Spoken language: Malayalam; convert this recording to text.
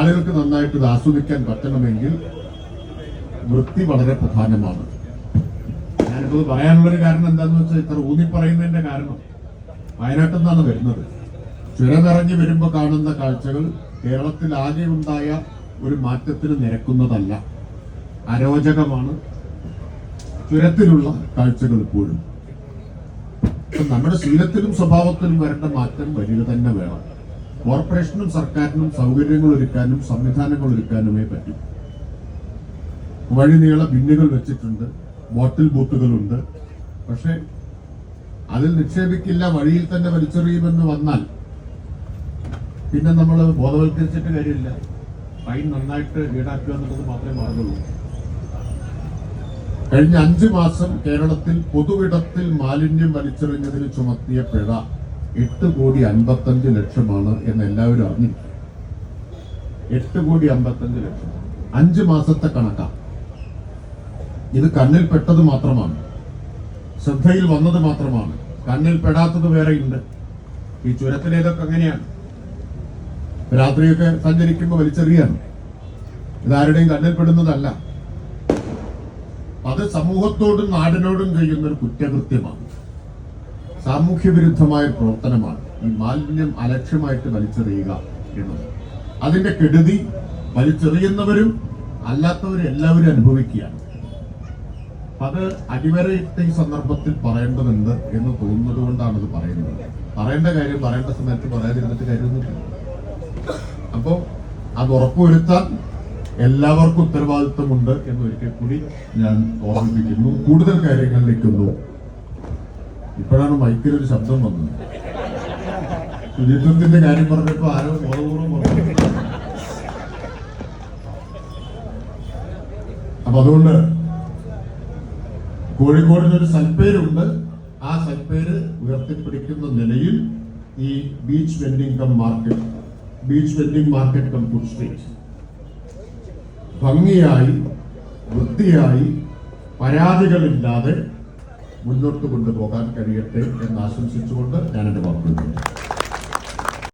ആളുകൾക്ക് നന്നായിട്ട് ഇത് ആസ്വദിക്കാൻ പറ്റണമെങ്കിൽ വൃത്തി വളരെ പ്രധാനമാണ്. ഞാനിപ്പോൾ പറയാനുള്ളൊരു കാരണം എന്താന്ന് വെച്ചാൽ ഇത്ര ഊന്നി പറയുന്നതിന്റെ കാരണം വയനാട്ടിൽ നിന്നാണ് വരുന്നത്. ചുരനിറങ്ങി വരുമ്പോൾ കാണുന്ന കാഴ്ചകൾ കേരളത്തിൽ ആകെ ഉണ്ടായ ഒരു മാറ്റത്തിന് നിരക്കുന്നതല്ല. അരോചകമാണ് ചുരത്തിലുള്ള കാഴ്ചകൾ ഇപ്പോഴും. നമ്മുടെ ശീലത്തിലും സ്വഭാവത്തിലും വരേണ്ട മാറ്റം വരിക തന്നെ വേണം. കോർപ്പറേഷനും സർക്കാരിനും സൗകര്യങ്ങൾ ഒരുക്കാനും സംവിധാനങ്ങൾ ഒരുക്കാനുമേ പറ്റൂ. വഴിനീള ബിന്നുകൾ വെച്ചിട്ടുണ്ട് ബോട്ടിൽ ബൂത്തുകളുണ്ട്. പക്ഷെ അതിൽ നിക്ഷേപിക്കില്ല വഴിയിൽ തന്നെ വലിച്ചെറിയുമെന്ന് വന്നാൽ പിന്നെ നമ്മൾ ബോധവൽക്കരിച്ചിട്ട് കാര്യമില്ല. ഫൈൻ നന്നായിട്ട് ഈടാക്കുക എന്നുള്ളത് മാത്രമേ മാറുകയുള്ളൂ കഴിഞ്ഞ അഞ്ചു മാസം കേരളത്തിൽ പൊതുവിടത്തിൽ മാലിന്യം വലിച്ചെറിഞ്ഞതിന് ചുമത്തിയ പിഴ. എട്ട് കോടി അൻപത്തഞ്ച് ലക്ഷമാണ് എന്ന് എല്ലാവരും അറിഞ്ഞു. എട്ട് കോടി അമ്പത്തഞ്ച് ലക്ഷം. അഞ്ച് മാസത്തെ കണക്കാണ് ഇത് കണ്ണിൽ പെട്ടത് മാത്രമാണ്. ശ്രദ്ധയിൽ വന്നത് മാത്രമാണ്. കണ്ണിൽ പെടാത്തത് വേറെയുണ്ട് ഈ ചുരത്തിലേതൊക്കെ അങ്ങനെയാണ്. രാത്രിയൊക്കെ സഞ്ചരിക്കുമ്പോൾ വലിച്ചെറിയാണ്. ഇതാരുടെയും കണ്ണിൽ പെടുന്നതല്ല. അത് സമൂഹത്തോടും നാടിനോടും ചെയ്യുന്ന ഒരു കുറ്റകൃത്യമാണ്. സാമൂഹ്യ വിരുദ്ധമായ പ്രവർത്തനമാണ് ഈ മാലിന്യം അലക്ഷ്യമായിട്ട് വലിച്ചെറിയുക എന്നത്. അതിന്റെ കെടുതി വലിച്ചെറിയുന്നവരും അല്ലാത്തവരും എല്ലാവരും അനുഭവിക്കുകയാണ്. അത് അടിവരയിട്ട ഈ സന്ദർഭത്തിൽ പറയേണ്ടതുണ്ട് എന്ന് തോന്നുന്നത് കൊണ്ടാണ് പറയുന്നത്. പറയേണ്ട കാര്യം പറയേണ്ട സമയത്ത് പറയാതിരുന്നിട്ട് കാര്യമൊന്നുമില്ല. അപ്പോ അത് ഉറപ്പുവരുത്താൻ എല്ലാവർക്കും ഉത്തരവാദിത്വമുണ്ട് എന്ന് ഒരിക്കൽ കൂടി ഞാൻ ഓർമ്മിപ്പിക്കുന്നു. കൂടുതൽ കാര്യങ്ങളിലേക്കൊന്നു ഇപ്പോഴാണ് മൈക്കിൽ ഒരു ശബ്ദം വന്നത്. ശുചിത്വത്തിന്റെ കാര്യം പറഞ്ഞപ്പോ ആരോ ബോധപൂർവം പറഞ്ഞു. അപ്പൊ അതുകൊണ്ട് കോഴിക്കോടിന് ഒരു സൽപ്പേരുണ്ട്. ആ സൽപ്പേര് ഉയർത്തിപ്പിടിക്കുന്ന നിലയിൽ ഈ beach vending cum market beach vending market cum food street. ഭംഗിയായി വൃത്തിയായി പരാതികളില്ലാതെ മുന്നോട്ട് കൊണ്ടുപോകാൻ കഴിയട്ടെ എന്ന് ആശംസിച്ചുകൊണ്ട് ഞാൻ എന്റെ വാക്കുകൾ.